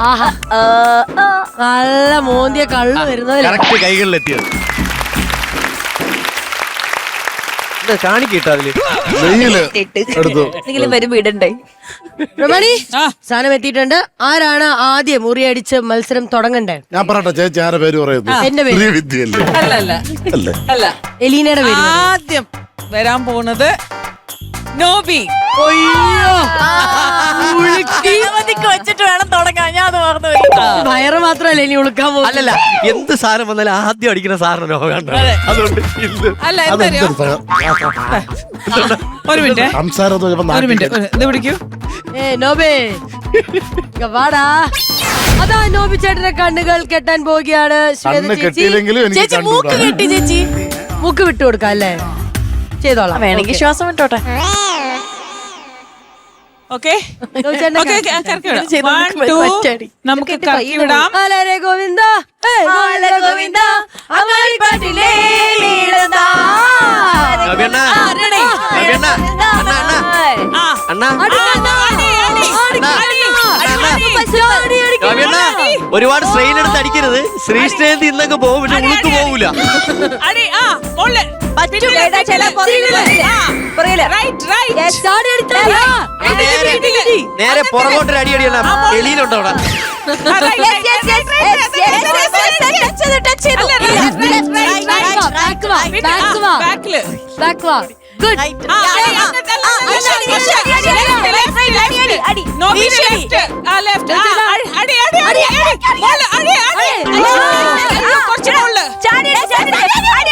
ആഹാ. നല്ല മോന്തിയ കള്ളു വരുന്നതിൽ കൈകളിലെത്തിയത്. കാണിക്കിട്ടോ അതിൽ. നെയ്യിൽ എടുത്തു. എന്തെങ്കിലും വരുമ്പോ ഇടണ്ടേ? രമണി സാധനം എത്തിയിട്ടുണ്ട്. ആരാണ് ആദ്യം മുറിയടിച്ച് മത്സരം തുടങ്ങണ്ടേ? ഞാൻ പറയട്ടെ ചേച്ചി ആരെ പേര് പറയുന്നു? എന്റെ പേര്. ശ്രീവിദ്യയല്ലേ അല്ല അല്ല. അല്ലേ? അല്ല എലീനയുടെ പേര് ആദ്യം വരാൻ പോകുന്നത് നോബി. വെച്ചിട്ട് വേണം തുടങ്ങാൻ. ഞാൻ അത് മറന്നു വയറ് മാത്രല്ല ഇനി ഉളുക്കാൻ പോകും അല്ലല്ല എന്ത് സാധനം വന്നാലും ആദ്യം അടിക്കുന്ന സാറിന് രോഗം അതുകൊണ്ട് ഇല്ല. അല്ല എന്തറിയോ? ഒരു മിനിറ്റ്. സംസാരം എന്ന് പറഞ്ഞപ്പോ ഒരു മിനിറ്റ്. ഇത് പിടിക്കൂ. ഏ നോബേ. ഇങ്ങ് വാടാ. അതാ നോബി ചേട്ടന്റെ കണ്ണുകൾ കെട്ടാൻ പോവുകയാണ്. ശ്വേത കണ്ണ് ചേച്ചി. കെട്ടിയില്ലെങ്കിലും എനിക്ക് ചേച്ചി മൂക്ക് കണ്ടുകൂടാ കെട്ടി ചേച്ചി. മൂക്ക് വിട്ടു കൊടുക്കാം അല്ലേ? ചെയ്തോളാം. വേണമെങ്കിൽ ശ്വാസം വിട്ടോട്ടെ. ഓക്കെ? നമുക്ക് ഗോവിന്ദ? അണ്ണ ഒരുപാട് സ്ട്രെയിൻ എടുത്ത് അടിക്കരുത് ശ്രീഷ്ണേന്തി ഇന്നൊക്കെ പോകും പക്ഷെ ഉളുക്ക് പോകൂല അടി ആ ചില പുറകിൽ നേരെ നേരെ പുറകോട്ടൊരു അടി അടിയണം എളിയിലുണ്ടോ അവിടെ Yes, yes, yes, yes, yes, yes, yes, yes, touch ചെയ്തു, touch ചെയ്തു. ബാക്കിൽ ബാക്ക് left. അടി, അടി, ബാക്ക് നോബിയുടെ ബാക്ക് left. ആ, left. ആ, അടി, അടി, അടി, അടി, അടി. മോൾ, അടി, അടി. അയ്യോ, അയ്യോ, കുറച്ച് മോളിൽ. ചാടി അടി, ചാടി അടി, குட் அடி அடி அடி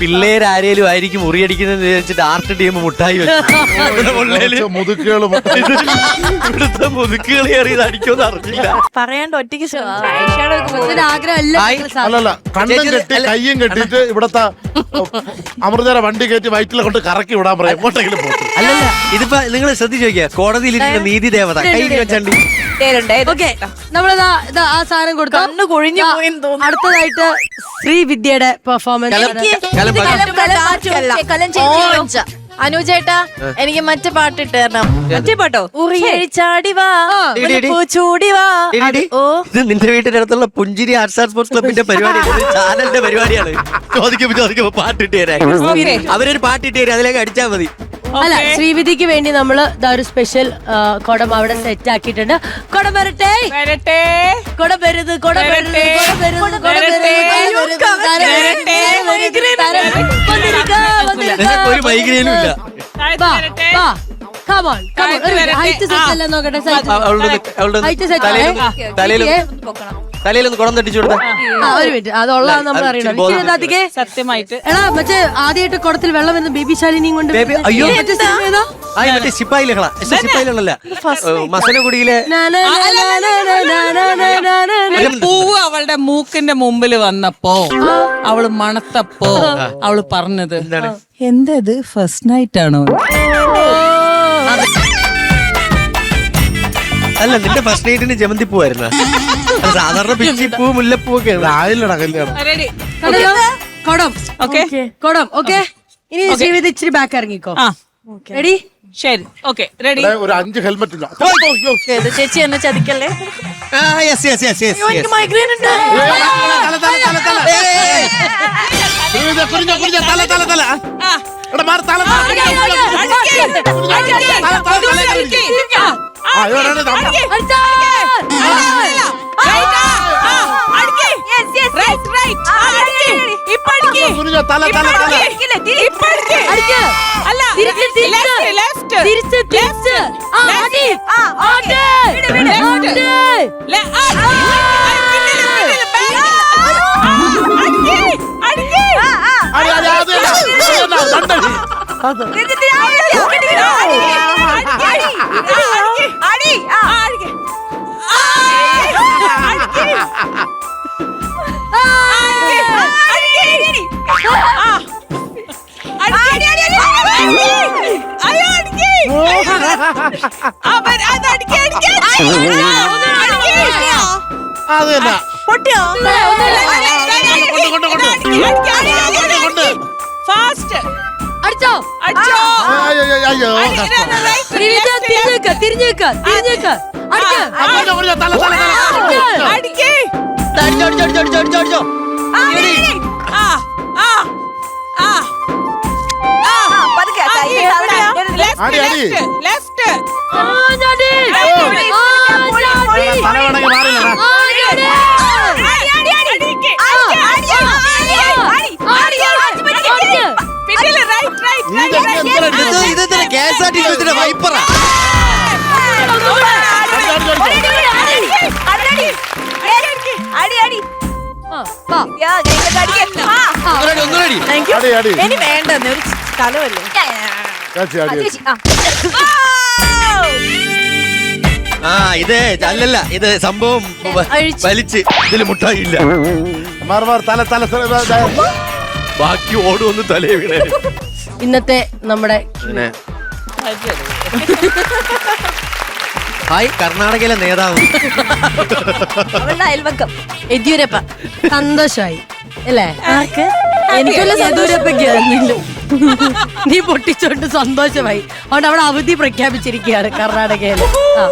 പിള്ളേരാരേലും ആയിരിക്കും മുറിയടിക്കുന്നത് വിചാരിച്ചിട്ട് ആർട്ട് ടീം മുട്ടായി വെച്ചു. ഇവിടുത്തെ അടിക്കുമെന്ന് അറിഞ്ഞില്ല. പറയണ്ട ഒറ്റയ്ക്ക് ആഗ്രഹമല്ല. അല്ലല്ല കണ്ണും കെട്ടി. കയ്യും കെട്ടിട്ട് ഇവിടത്തെ അമൃതര വണ്ടി കയറ്റി വയറ്റിലെ കൊണ്ട് കറക്കി വിടാൻ പറയാം. എങ്ങോട്ടെങ്കിലും അല്ലല്ല ഇതിപ്പോ നിങ്ങൾ ശ്രദ്ധിച്ചു നോക്കിയ കോടതിയിലിരിക്കുന്ന നീതി ദേവത. കൈ വെച്ചണ്ടി. ഓക്കെ. നമ്മളിതാ ഇതാ ആ സാധനം കൊടുത്തു. കണ്ണ് കൊഴിഞ്ഞു ദാ, പോയെന്ന് തോന്നുന്നു. അടുത്തതായിട്ട് ശ്രീവിദ്യയുടെ പെർഫോമൻസ് അനുചേട്ടാ എനിക്ക് മറ്റേ പാട്ട് ഇട്ട് തരണം. മറ്റേ പാട്ടോ? നിന്റെ വീട്ടിന്റെ അടുത്തുള്ള പുഞ്ചിരി ആർട്സ് ആൻഡ് സ്പോർട്സ് ക്ലബിന്റെ പരിപാടി. ചാനലിന്റെ പരിപാടിയാണ്. ചോദിക്കുമ്പോ ചോദിക്കുമ്പോ പാട്ടിട്ട് തരാം. അവരൊരു പാട്ടിട്ട് തരാം. അതിലേക്ക് അടിച്ചാൽ മതി. അല്ല ശ്രീവിധിക്ക് വേണ്ടി നമ്മൾ ഒരു സ്പെഷ്യൽ കുടം അവിടെ സെറ്റ് ആക്കിയിട്ടുണ്ട്. കുടം വരട്ടെ? വരട്ടെ. കുടം വരുത് കുടം വരുത് നോക്കട്ടെ തലയിലൊന്ന് കുടം തട്ടിച്ചു കൊടുത്ത ആ, ഒരു മിനിറ്റ് അതുള്ളതാണ് നമ്മൾ അറിയണം ഇച്ചിരി. സത്യമായിട്ട് എടാ മറ്റേ ആദ്യമായിട്ട് കുടത്തിൽ വെള്ളം എന്ന് ബേബി ശാലിനിയും കൊണ്ട് ബേബി. അയ്യോ. മറ്റേ സിനിമ ഏതാ? ആ മറ്റേ സിപ്പായിലകളാ സിപ്പായിലുള്ള മസനഗുഡിയിലെ നാ, നാ, നാ, നാ, നാ, നാ, നാ, നാ, നാ, നാ, നാ. ഒരു പൂവ് അവളുടെ മൂക്കിന്റെ മുമ്പിൽ വന്നപ്പോ അവൾ മണത്തപ്പോ അവൾ പറഞ്ഞത് എന്താ ഇത് ഫസ്റ്റ് നൈറ്റ് ആണോ അല്ല നിന്റെ ഫസ്റ്റ് നൈറ്റിന് ജമന്തി പൂവായിരുന്ന? സാധാരണ പിച്ചിപ്പൂ മുല്ലപ്പൂ ഒക്കെ ആയില്ലടാ കല്യാണം. റെഡി കണ്ടല്ലോ? കുടം. ഓക്കെ കുടം. ഓക്കെ ഇനി ശ്രീവിധ ഇച്ചിരി ബാക്ക് ഇറങ്ങിക്കോ. ആ. റെഡി ശരി. ഓക്കെ റെഡി ഇവിടെ ഒരു അഞ്ച് ഹെൽമെറ്റ് ഇല്ല അയ്യോ. ഏത് ചേച്ചി എന്നെ ചതിക്കല്ലേ? Yes yes yes yes migraine ഉണ്ട്. കുനിഞ്ഞ, കുനിഞ്ഞ, കുനിഞ്ഞ, തല തല തല ആ. എടാ മാറി തല തല. അടിക്ക്. അടിക്ക്. തല, തല, അടിക്ക്. തല. ആ, ആ, തല തല തല. അടിക്ക്. Right ആ? ആ, അടിക്ക്. அடி அடி அடி അടിക്ക്. സുനിജ തല തല തല അടിക്ക്. അല്ല തിരിച്ച്, തിരിച്ച്. ലെഫ്റ്റ് തിരിച്ച് തിരിച്ച് ആ, അടി. അടി. അടി. അടി അടി അത് തന്നെ. അത് തന്നെ, രണ്ടടി. അത്. അത് തന്നെ പൊട്ടിയോ കൊണ്ട്, കൊണ്ട്, കൊണ്ട്. കൊണ്ട്. ഫാസ്റ്റ് അടിച്ചോ? അടിച്ചോ. അയ്യോ, അയ്യോ, അയ്യോ. കഷ്ടം. തിരിഞ്ഞ് തിരിഞ്ഞേക്ക് തിരിഞ്ഞേക്ക് തിരിഞ്ഞേക്ക് അടിക്ക്. ആ, കൊണ്ട്, കൊണ്ട്, തല തല തല അടിക്കേ. അടിച്ചോ അടിച്ചോ അടിച്ചോ അടിച്ചോ അടിച്ചോ ആ ആ ആ അടി, അടി. ലെഫ്റ്റ് ആ, ഞാടി. ആ, ഞാടി. തല വേണമെങ്കിൽ മാറില്ലടാ ആ, എസ് ആർ ടി സിന്റെ വൈപ്പറാ ആ, ഇനി ഒരു സ്ഥലമല്ലേ? ഇത് അല്ലല്ല ഇത് സംഭവം വലിച്ച്. ഇതിൽ മുട്ടായില്ല. തല തല. ബാക്കി ഓടുവന്ന് തലേ വീണേ. ഇന്നത്തെ നമ്മുടെ ഹായ് കർണാടകയിലെ നേതാവ്. അവളുടെ അയൽവക്കം. യെദ്യൂരപ്പ. സന്തോഷമായി അല്ലേ? ആർക്ക്? എനിക്കുള്ള യെദ്യൂരപ്പയ്ക്ക്. നീ പൊട്ടിച്ചോണ്ട് സന്തോഷമായി. അതുകൊണ്ട് അവിടെ അവധി പ്രഖ്യാപിച്ചിരിക്കുകയാണ് കർണാടകയിൽ ആ.